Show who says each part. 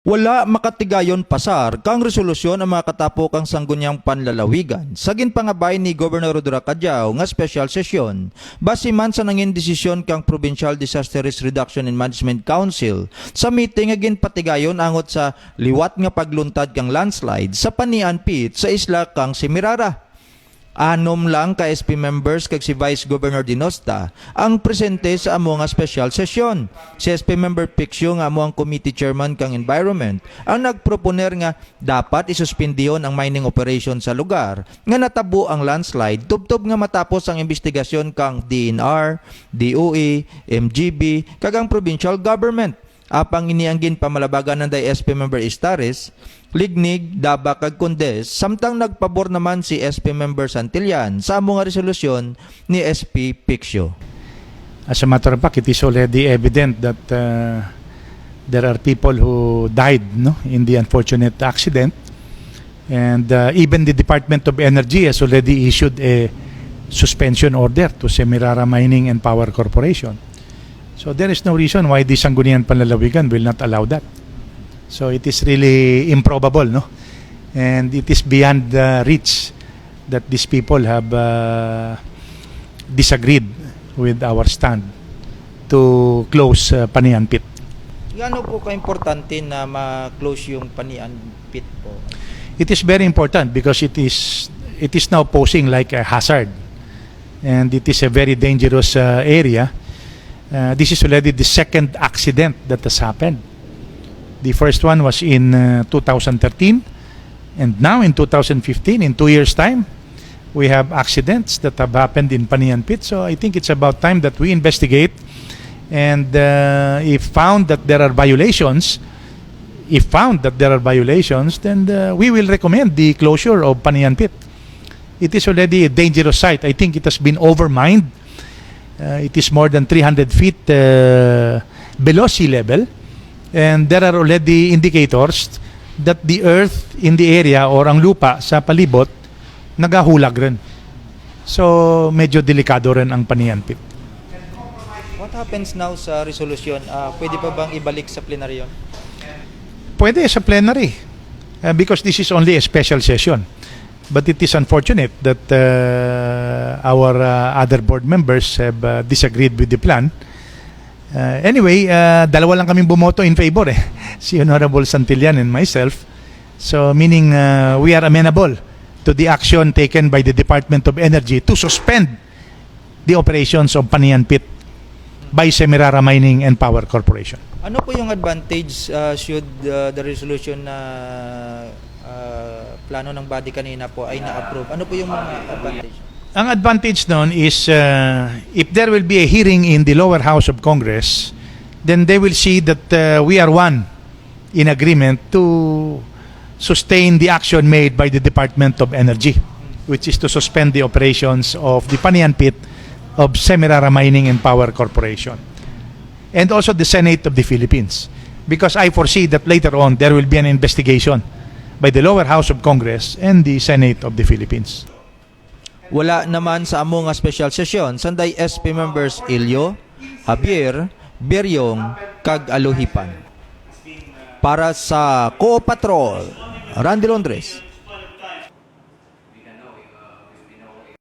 Speaker 1: Wala makatigayon pasar kang resolusyon ang mga katapokang sangguniang panlalawigan sa ginpangabay ni Gobernador Rodra Cadyao nga special sesyon base man sa nangin desisyon kang Provincial Disaster Risk Reduction and Management Council sa meeting nga ginpatigayon angot sa liwat nga pagluntad kang landslide sa Panian Pit sa isla kang Simirara. Anom lang ka SP members kag si Vice Governor Dinosta ang presente sa amo special session. Si SP member Pixio nga amo ang committee chairman kang environment ang nagproponer nga dapat isuspendihon ang mining operation sa lugar nga natabo ang landslide tubtob nga matapos ang investigasyon kang DNR, DOE, MGB kag ang provincial government apang inianggin pamalabagan ng SP member Istares, Lignig, Daba kag Condes, samtang nagpabor naman si SP member Santillan sa amo nga resolusyon ni SP Pixio.
Speaker 2: As a matter of fact, it is already evident that uh, there are people who died no, in the unfortunate accident. And uh, even the Department of Energy has already issued a suspension order to Semirara Mining and Power Corporation. So there is no reason why the Sangguniang Panlalawigan will not allow that. So it is really improbable, no? And it is beyond the reach that these people have uh, disagreed with our stand to close uh, Panian Pit.
Speaker 1: Gaano po ka-importante na ma-close yung Panian Pit po?
Speaker 2: It is very important because it is it is now posing like a hazard, and it is a very dangerous uh, area. Uh, this is already the second accident that has happened. The first one was in uh, 2013, and now in 2015, in two years' time, we have accidents that have happened in Panian Pit. So I think it's about time that we investigate, and uh, if found that there are violations, if found that there are violations, then uh, we will recommend the closure of Panian Pit. It is already a dangerous site. I think it has been overmined. Uh, it is more than 300 feet uh, below sea level. And there are already indicators that the earth in the area or ang lupa sa palibot nagahulag rin. So medyo delikado rin ang Panian Pit.
Speaker 1: What happens now sa resolusyon? Ah, pwede pa bang ibalik sa plenaryo?
Speaker 2: Pwede sa plenary uh, because this is only a special session. But it is unfortunate that uh, our uh, other board members have uh, disagreed with the plan. Uh, anyway, uh, dalawa lang kaming bumoto in favor eh. Si Honorable Santillan and myself. So meaning uh, we are amenable to the action taken by the Department of Energy to suspend the operations of Panian Pit by Semirara Mining and Power Corporation.
Speaker 1: Ano po yung advantage ah, should ah, the resolution na ah, plano ng body kanina po ay na-approve? Ano po yung mga advantage?
Speaker 2: Ang advantage nun is uh, if there will be a hearing in the lower house of Congress, then they will see that uh, we are one in agreement to sustain the action made by the Department of Energy, which is to suspend the operations of the Panian Pit of Semirara Mining and Power Corporation. And also the Senate of the Philippines. Because I foresee that later on there will be an investigation by the lower house of Congress and the Senate of the Philippines.
Speaker 1: Wala naman sa amo nga special session sanday SP members Ilyo, Javier, Beryong, kag Aluhipan. Para sa Co Patrol, Randy Londres.